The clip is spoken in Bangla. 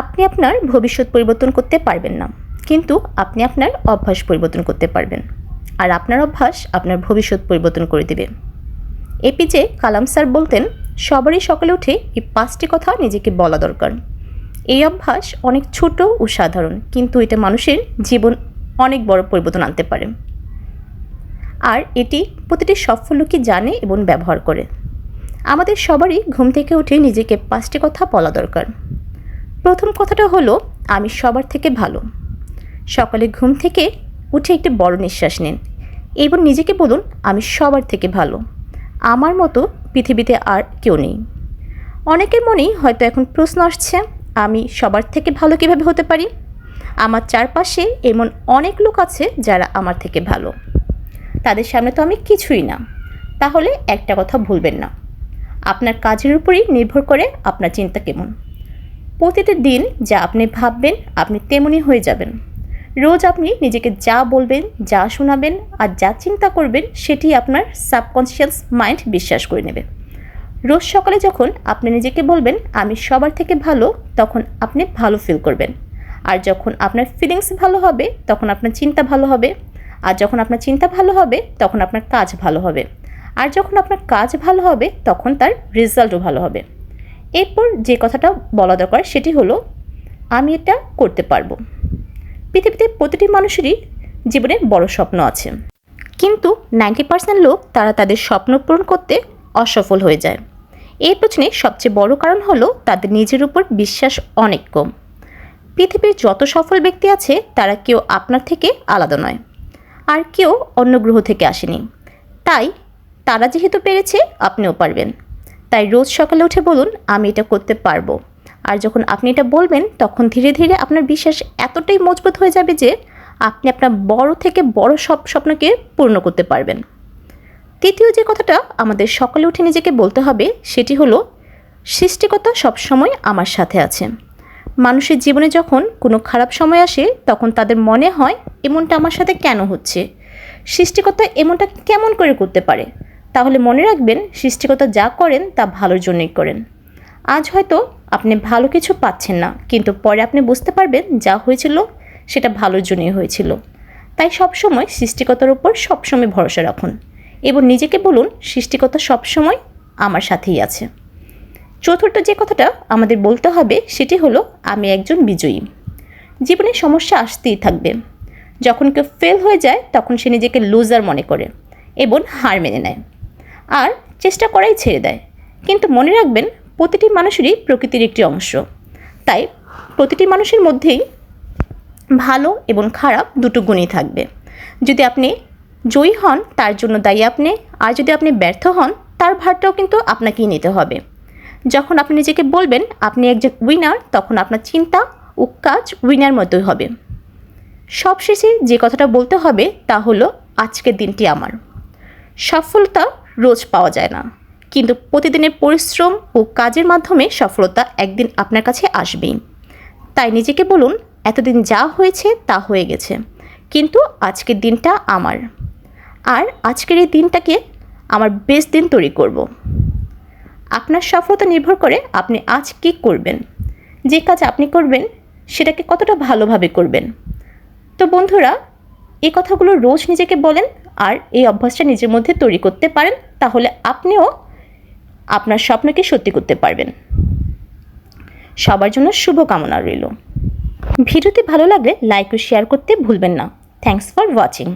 আপনি আপনার ভবিষ্যৎ পরিবর্তন করতে পারবেন না। কিন্তু আপনি আপনার অভ্যাস পরিবর্তন করতে পারবেন। আর আপনার অভ্যাস আপনার ভবিষ্যৎ পরিবর্তন করে দেবে। এপিজে কালাম স্যার বলতেন, সবারই সকালে উঠে এই পাঁচটি কথা নিজেকে বলা দরকার। এই অভ্যাস অনেক ছোট ও সাধারণ, কিন্তু এটা মানুষের জীবন অনেক বড় পরিবর্তন আনতে পারে। আর এটি প্রতিটি সফল লোকই জানে এবং ব্যবহার করে। আমাদের সবারই ঘুম থেকে উঠে নিজেকে পাঁচটি কথা বলা দরকার। প্রথম কথাটা হলো, আমি সবার থেকে ভালো। সকালে ঘুম থেকে উঠে একটি বড় নিঃশ্বাস নিন এবং নিজেকে বলুন, আমি সবার থেকে ভালো। আমার মতো পৃথিবীতে আর কেউ নেই। অনেকের মনেই হয়তো এখন প্রশ্ন আসছে, আমি সবার থেকে ভালো কীভাবে হতে পারি? আমার চারপাশে এমন অনেক লোক আছে যারা আমার থেকে ভালো। তাদের সামনে তো আমি কিছুই না। তাহলে একটা কথা ভুলবেন না। আপনার কাজের উপরই নির্ভর করে আপনার চিন্তা কেমন। প্রতিটি দিন যা আপনি ভাববেন, আপনি তেমনই হয়ে যাবেন। রোজ আপনি নিজেকে যা বলবেন, যা শোনাবেন আর যা চিন্তা করবেন, সেটি আপনার সাবকনসিয়াস মাইন্ড বিশ্বাস করে নেবে। রোজ সকালে যখন আপনি নিজেকে বলবেন, আমি সবার থেকে ভালো তখন আপনি ভালো ফিল করবেন। আর যখন আপনার ফিলিংস ভালো হবে, তখন আপনার চিন্তা ভালো হবে। আর যখন আপনার চিন্তা ভালো হবে, তখন আপনার কাজ ভালো হবে। আর যখন আপনার কাজ ভালো হবে, তখন তার রেজাল্টও ভালো হবে। এরপর যে কথাটা বলা দরকার সেটি হলো, আমি এটা করতে পারব। পৃথিবীতে প্রতিটি মানুষেরই জীবনে বড় স্বপ্ন আছে। কিন্তু নাইনটি পার্সেন্ট লোক তারা তাদের স্বপ্ন পূরণ করতে অসফল হয়ে যায়। এর পেছনে সবচেয়ে বড় কারণ হলো তাদের নিজের উপর বিশ্বাস অনেক কম। পৃথিবীর যত সফল ব্যক্তি আছে, তারা কেউ আপনার থেকে আলাদা নয়। আর কেউ অন্য গ্রহ থেকে আসেনি। তাই তারা যেহেতু পেরেছে, আপনিও পারবেন। তাই রোজ সকালে উঠে বলুন, আমি এটা করতে পারব। আর যখন আপনি এটা বলবেন, তখন ধীরে ধীরে আপনার বিশ্বাস এতটাই মজবুত হয়ে যাবে যে, আপনি আপনার বড় থেকে বড় সব স্বপ্নকে পূর্ণ করতে পারবেন। তৃতীয় যে কথাটা আমাদের সকালে উঠে নিজেকে বলতে হবে, সেটি হলো, সৃষ্টিকতা সবসময় আমার সাথে আছে। মানুষের জীবনে যখন কোনো খারাপ সময় আসে, তখন তাদের মনে হয়, এমনটা আমার সাথে কেন হচ্ছে? সৃষ্টিকর্তা এমনটা কেমন করে করতে পারে? তাহলে মনে রাখবেন সৃষ্টিকতা যা করেন তা ভালোর জন্যই করেন। আজ হয়তো আপনি ভালো কিছু পাচ্ছেন না, কিন্তু পরে আপনি বুঝতে পারবেন যা হয়েছিল সেটা ভালোর জন্যই হয়েছিল। তাই সবসময় সৃষ্টিকতার উপর সবসময় ভরসা রাখুন এবং নিজেকে বলুন সৃষ্টিকতা সবসময় আমার সাথেই আছে। চতুর্থ যে কথাটা আমাদের বলতে হবে সেটি হলো, আমি একজন বিজয়ী। জীবনে সমস্যা আসতেই থাকবে। যখন কেউ ফেল হয়ে যায়, তখন সে নিজেকে লুজার মনে করে এবং হার মেনে নেয়। আর চেষ্টা করাই ছেড়ে দেয়। কিন্তু মনে রাখবেন, প্রতিটি মানুষেরই প্রকৃতির একটি অংশ। তাই প্রতিটি মানুষের মধ্যেই ভালো এবং খারাপ দুটো গুণই থাকবে। যদি আপনি জয়ী হন, তার জন্য দায়ী আপনি, আর যদি আপনি ব্যর্থ হন, তার ভারটাও কিন্তু আপনাকেই নিতে হবে। যখন আপনি নিজেকে বলবেন, আপনি একজন উইনার তখন আপনার চিন্তা ও কাজ উইনার মতোই হবে। সবশেষে যে কথাটা বলতে হবে, তা হলো, আজকের দিনটি আমার। সফলতা রোজ পাওয়া যায় না। কিন্তু প্রতিদিনের পরিশ্রম ও কাজের মাধ্যমে সফলতা একদিন আপনার কাছে আসবেই। তাই নিজেকে বলুন, এতদিন যা হয়েছে তা হয়ে গেছে, কিন্তু আজকের দিনটা আমার। আর আজকের এই দিনটাকে আমার বেস্ট দিন তৈরি করব। আপনার সফলতা নির্ভর করে আপনি আজ কী করবেন, যে কাজ আপনি করবেন সেটাকে কতটা ভালোভাবে করবেন। তো বন্ধুরা, এই কথাগুলো রোজ নিজেকে বলেন আর এই অভ্যাসটা নিজের মধ্যে তৈরি করতে পারেন, তাহলে আপনিও আপনার স্বপ্নকে সত্যি করতে পারবেন। সবার জন্য শুভকামনা রইল। ভিডিওটি ভালো লাগলে লাইক ও শেয়ার করতে ভুলবেন না। Thanks for watching